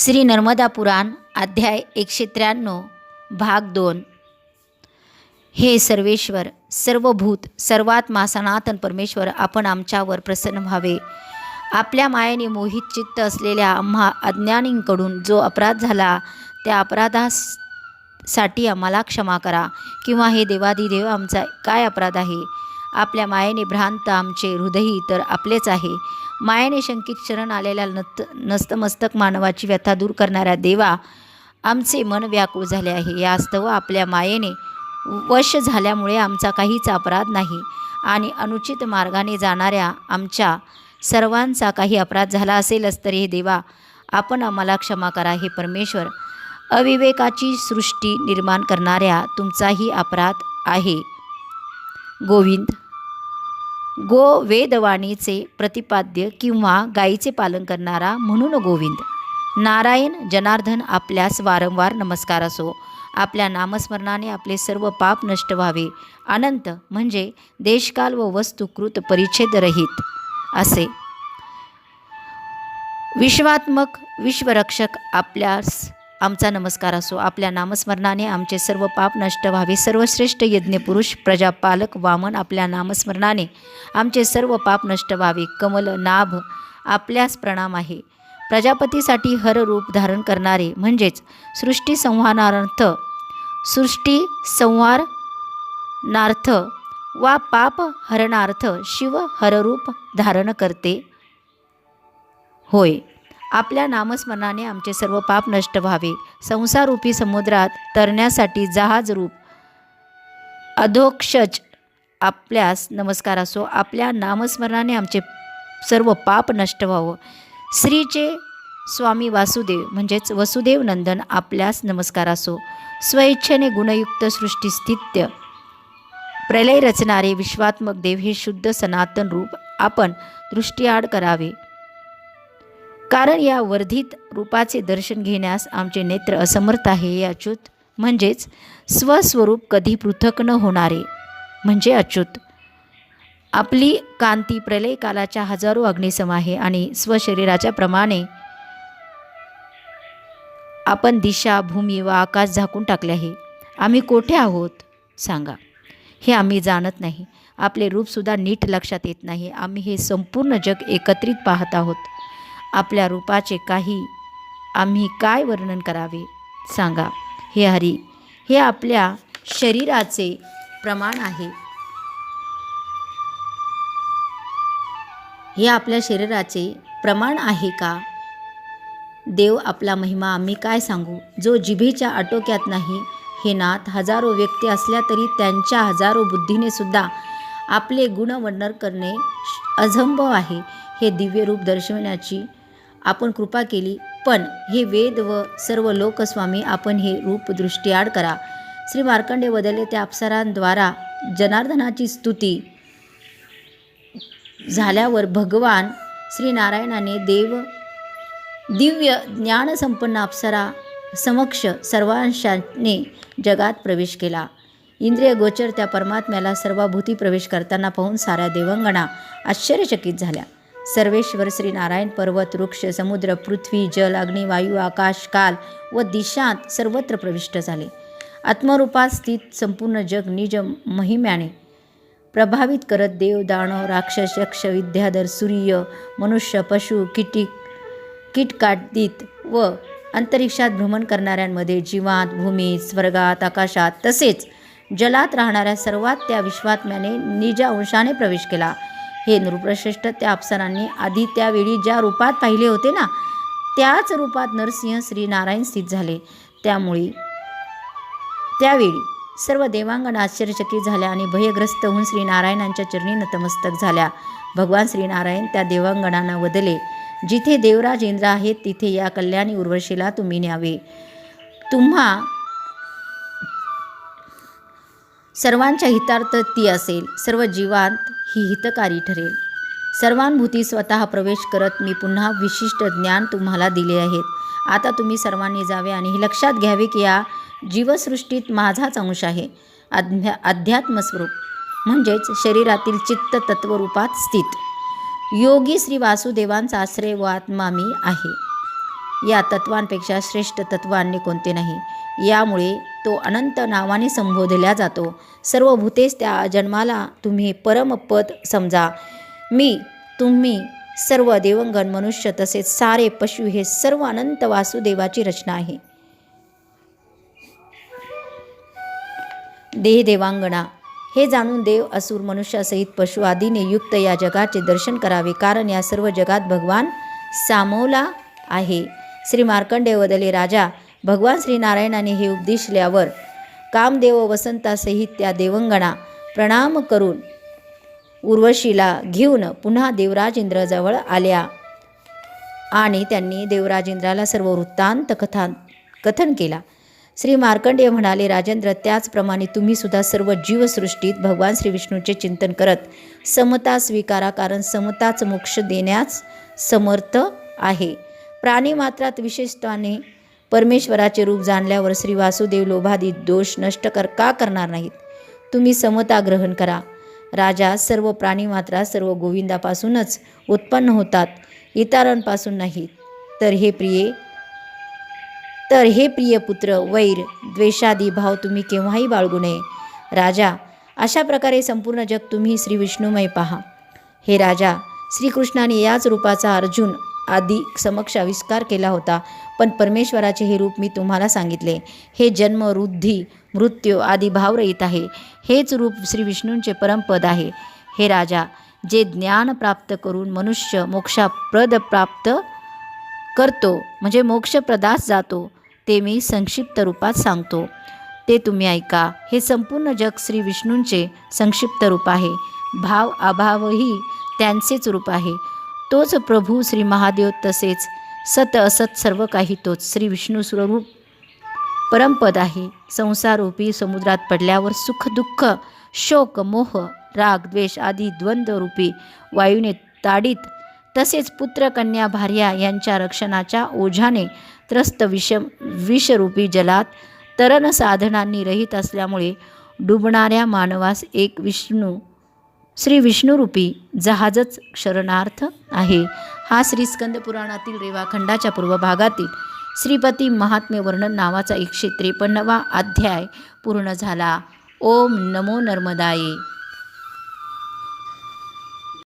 श्री नर्मदा पुराण अध्याय एकशे त्र्याण्णव भाग दोन. हे सर्वेश्वर सर्वभूत सर्वात्मा सनातन परमेश्वर आपण आमच्यावर प्रसन्न व्हावे. आपल्या मायेने मोहित चित्त असलेल्या आम्हा अज्ञानींकडून जो अपराध झाला त्या अपराधाससाठी आम्हाला क्षमा करा. किंवा हे देवादिदेव आमचा काय अपराध आहे? आपल्या मायेने भ्रांत आमचे हृदयी तर आपलेच आहे. मायेने शंकित शरण आलेल्या नत नस्तमस्तक मानवाची व्यथा दूर करणाऱ्या देवा आमचे मन व्याकुळ झाले आहे. यास्तव आपल्या मायेने वश झाल्यामुळे आमचा काहीच अपराध नाही आणि अनुचित मार्गाने जाणाऱ्या आमच्या सर्वांचा काही अपराध झाला असेलच तरी हे देवा आपण आम्हाला क्षमा करा. हे परमेश्वर अविवेकाची सृष्टी निर्माण करणाऱ्या तुमचाही अपराध आहे. गोविंद गो वेदवाणीचे प्रतिपाद्य किंवा गायीचे पालन करणारा म्हणून गोविंद. नारायण जनार्दन आपल्यास वारंवार नमस्कार असो. आपल्या नामस्मरणाने आपले सर्व पाप नष्ट व्हावे. अनंत म्हणजे देशकाल व वस्तुकृत परिच्छेदरहित असे. विश्वात्मक विश्वरक्षक आपल्यास आमचा नमस्कार असो. आपल्या नामस्मरणाने आमचे सर्व पाप नष्ट व्हावे. सर्वश्रेष्ठ यज्ञपुरुष प्रजापालक वामन आपल्या नामस्मरणाने आमचे सर्व पाप नष्ट व्हावे. कमल नाभ आपल्यास प्रणाम आहे. प्रजापतीसाठी हर रूप धारण करणारे म्हणजेच सृष्टी संहारार्थ सृष्टी संहारनार्थ वा पाप हरणार्थ शिव हररूप धारण करते. होय. आपल्या नामस्मरणाने आमचे सर्व पाप नष्ट व्हावे. संसारूपी समुद्रात तरण्यासाठी जहाज रूप. अधोक्षज आपल्यास नमस्कार असो. आपल्या नामस्मरणाने आमचे सर्व पाप नष्ट व्हावं. श्रीचे स्वामी वासुदेव म्हणजेच वसुदेव नंदन आपल्यास नमस्कार असो. स्वइच्छेने गुणयुक्त सृष्टीस्थित्य प्रलय रचणारे विश्वात्मक देव हे शुद्ध सनातन रूप आपण दृष्टीआड करावे. कारण या वर्धित रूपाचे दर्शन घेण्यास आमचे नेत्र असमर्थ आहे हे अच्युत. म्हणजेच स्वस्वरूप कधी पृथक न होणारे. म्हणजे अच्युत. आपली कांती प्रलय कालाच्या हजारो अग्निसम आहे आणि स्वशरीराच्या प्रमाणे आपण दिशा भूमी व आकाश झाकून टाकले आहे. आम्ही कोठे आहोत? सांगा. हे आम्ही जाणत नाही. आपले रूपसुद्धा नीट लक्षात येत नाही. आम्ही हे संपूर्ण जग एकत्रित पाहत आहोत. आपल्या रूपाचे काही आम्ही काय वर्णन करावे? सांगा. हे हरी हे आपल्या शरीराचे प्रमाण आहे. हे आपल्या शरीराचे प्रमाण आहे का? देव आपला महिमा आम्ही काय सांगू? जो जिभेच्या आटोक्यात नाही हे नाथ हजारो व्यक्ती असल्या तरी त्यांच्या हजारो बुद्धीने सुद्धा आपले गुणवर्णन करणे अजंभव आहे. हे दिव्य रूप दर्शवण्याची आपण कृपा केली पण हे वेद व सर्व लोकस्वामी आपण हे रूप दृष्टीआड करा. श्री मार्कंडे बदलले त्या अप्सरांद्वारा जनार्दनाची स्तुती झाल्यावर भगवान श्री नारायणाने देव दिव्य ज्ञानसंपन्न अप्सरा समक्ष सर्वांशाने जगात प्रवेश केला. इंद्रिय गोचर त्या परमात्म्याला सर्वाभूती प्रवेश करताना पाहून साऱ्या देवंगणा आश्चर्यचकित झाल्या. सर्वेश्वर श्री नारायण पर्वत वृक्ष समुद्र पृथ्वी जल अग्नी वायू आकाश काल व दिशांत सर्वत्र प्रविष्ट झाले. आत्मरूपात स्थित संपूर्ण जग निज महिम्याने प्रभावित करत देव दानव राक्षस यक्ष विद्याधर सूर्य मनुष्य पशु किटी कीटकादित व अंतरिक्षात भ्रमण करणाऱ्यांमध्ये जीवात भूमीत स्वर्गात आकाशात तसेच जलात राहणाऱ्या सर्वात त्या विश्वात्म्याने निज अंशाने प्रवेश केला. हे नृप्रश्रेष्ठ त्या अप्सरांनी आधी त्यावेळी ज्या रूपात पाहिले होते ना त्याच रूपात नरसिंह श्री नारायण स्थित झाले. त्यामुळे त्यावेळी सर्व देवांगण आश्चर्यचकित झाल्या आणि भयग्रस्त होऊन श्रीनारायणांच्या चरणी नतमस्तक झाल्या. भगवान श्रीनारायण त्या देवांगणांना वदले जिथे देवराज इंद्र आहेत तिथे या कल्याणी उर्वशीला तुम्ही न्यावे. तुम्हा सर्वांच्या हितार्थ ती असेल. सर्व जीवांत ही हितकारी ठरेल. सर्वांभूती स्वतः प्रवेश करत मी पुन्हा विशिष्ट ज्ञान तुम्हाला दिले आहेत. आता तुम्ही सर्वांनी जावे आणि हे लक्षात घ्यावे की या जीवसृष्टीत माझाच अंश आहे. अध्या अध्यात्मस्वरूप म्हणजेच शरीरातील चित्त तत्वरूपात स्थित. योगी श्री वासुदेवांचा आश्रय व आत्मा मी आहे. या तत्वांपेक्षा श्रेष्ठ तत्व अन्य कोणते नाही. यामुळे तो अनंत नावाने संबोधला जातो. सर्व भूतेस त्या जन्माला तुम्ही परमपद समजा. मी तुम्ही सर्व देवंगण मनुष्य तसेच सारे पशु हे सर्व अनंत वासुदेवाची रचना आहे. देह देवांगणा हे जाणून देव असुर मनुष्यासहित पशु आदीने युक्त या जगाचे दर्शन करावे. कारण या सर्व जगात भगवान सामवला आहे. श्री मार्कंडेवदली राजा भगवान श्रीनारायणाने हे उपदिशल्यावर कामदेव वसंतासहित त्या देवंगणा प्रणाम करून उर्वशीला घेऊन पुन्हा देवराज इंद्रजवळ आल्या आणि त्यांनी देवराज इंद्राला सर्व वृत्तांत कथान कथन केला. श्री मार्कंडेय म्हणाले राजेंद्र त्याचप्रमाणे तुम्ही सुद्धा सर्व जीवसृष्टीत भगवान श्री विष्णूचे चिंतन करत समता स्वीकारा कारण समताच मोक्ष देण्यास समर्थ आहे. प्राणीमात्रात विशेषत्वाने परमेश्वराचे रूप जाणल्यावर श्री वासुदेव लोभादी दोष नष्ट कर का करणार नाहीत? तुम्ही समता ग्रहण करा. राजा सर्व प्राणीमात्रा सर्व गोविंदापासूनच उत्पन्न होतात इतरांपासून नाहीत तर हे प्रिये तर हे प्रिय पुत्र वैर द्वेषादी भाव तुम्ही केव्हाही बाळगू नये. राजा अशा प्रकारे संपूर्ण जग तुम्ही श्री विष्णुमय पहा. हे राजा श्रीकृष्णाने याच रूपाचा अर्जुन आदी समक्ष आविष्कार केला होता. पण परमेश्वराचे हे रूप मी तुम्हाला सांगितले. हे जन्म वृद्धी मृत्यू आदी भावरहित आहे. हेच रूप श्री विष्णूंचे परमपद आहे. हे राजा जे ज्ञान प्राप्त करून मनुष्य मोक्षाप्रद प्राप्त करतो म्हणजे मोक्षप्रदास जातो ते मी संक्षिप्त रूपात सांगतो. ते तुम्ही ऐका. हे संपूर्ण जग श्री विष्णूंचे संक्षिप्त रूप आहे. भाव अभावही त्यांचेच रूप आहे. तोच प्रभू श्री महादेव तसेच सत असत सर्व काही तोच श्री विष्णू स्वरूप. परमपद आहे. संसाररूपी समुद्रात पडल्यावर सुख दुःख शोक मोह राग द्वेष आदी द्वंद्वरूपी वायूने ताडीत तसेच पुत्र कन्या भार्या यांच्या रक्षणाच्या ओझाने त्रस्त विषम विषरूपी जलात तरण साधनांनी रहित असल्यामुळे डुबणाऱ्या मानवास एक विष्णू श्री विष्णुरूपी जहाजच शरणार्थ आहे. हा श्री स्कंद पुराणातील रेवाखंडाच्या पूर्व भागातील श्रीपती महात्म्य वर्णन नावाचा एकशे त्रेपन्नवा अध्याय पूर्ण झाला. ओम नमो नर्मदाये.